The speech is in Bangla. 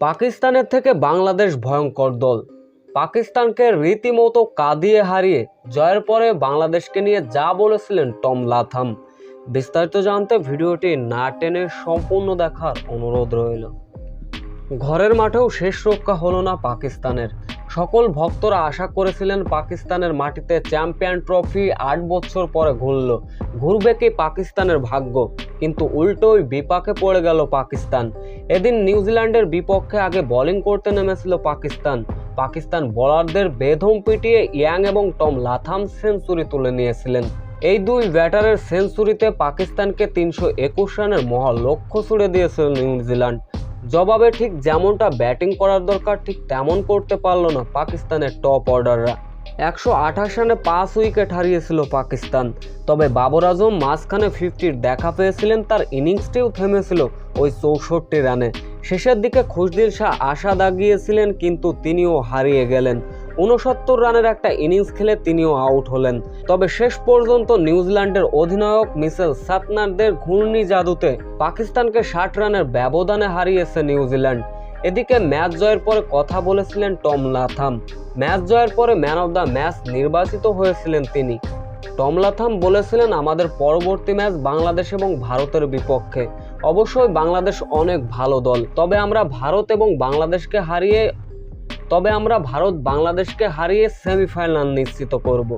পাকিস্তানের থেকে বাংলাদেশ ভয়ঙ্কর দল। পাকিস্তানকে রীতিমতো কাঁদিয়ে হারিয়ে জয়ের পরে বাংলাদেশকে নিয়ে যা বলেছিলেন টম লাথাম। বিস্তারিত জানতে ভিডিওটি না টেনে সম্পূর্ণ দেখার অনুরোধ রইল। ঘরের মাঠেও শেষ রক্ষা হলো না পাকিস্তানের। সকল ভক্তরা আশা করেছিলেন পাকিস্তানের মাটিতে চ্যাম্পিয়ন ট্রফি আট বছর পরে ঘুরল। ঘুরবে কি পাকিস্তানের ভাগ্য? কিন্তু উল্টোই বিপাকে পড়ে গেল পাকিস্তান। এদিন নিউজিল্যান্ডের বিপক্ষে আগে বোলিং করতে নেমেছিল পাকিস্তান। পাকিস্তান বোলারদের বেধম পিটিয়ে ইয়াং এবং টম লাথাম সেঞ্চুরি তুলে নিয়েছিলেন। এই দুই ব্যাটারের সেঞ্চুরিতে পাকিস্তানকে তিনশো একুশ রানের মহা লক্ষ্য ছুড়ে দিয়েছিল নিউজিল্যান্ড। জবাবে ঠিক যেমনটা ব্যাটিং করার দরকার, ঠিক তেমন করতে পারল না পাকিস্তানের টপ অর্ডাররা একশো আঠাশ রানে পাঁচ উইকেট হারিয়েছিল পাকিস্তান। তবে বাবর আজম মাঝখানে ফিফটির দেখা পেয়েছিলেন, তার ইনিংসটিও থেমেছিল ওই চৌষট্টি রানে। শেষের দিকে খুশদিল শাহ আশা দাগিয়েছিলেন কিন্তু তিনিও হারিয়ে গেলেন। উনসত্তর রানের একটা ইনিংস খেলে তিনিও আউট হলেন। তবে শেষ পর্যন্ত নিউজিল্যান্ডের অধিনায়ক মিসেল সাতনারদের ঘূর্ণি জাদুতে পাকিস্তানকে ষাট রানের ব্যবধানে হারিয়েছে নিউজিল্যান্ড। এদিকে ম্যাচ জয়ের পরে কথা বলেছিলেন টম লাথাম। ম্যাচ জয়ের পরে ম্যান অব দ্য ম্যাচ নির্বাচিত হয়েছিলেন তিনি। টম লাথাম বলেছিলেন, আমাদের পরবর্তী ম্যাচ বাংলাদেশ এবং ভারতের বিপক্ষে। অবশ্যই বাংলাদেশ অনেক ভালো দল। তবে আমরা ভারত এবং বাংলাদেশকে হারিয়ে তবে আমরা ভারত বাংলাদেশকে হারিয়ে সেমিফাইনাল নিশ্চিত করব।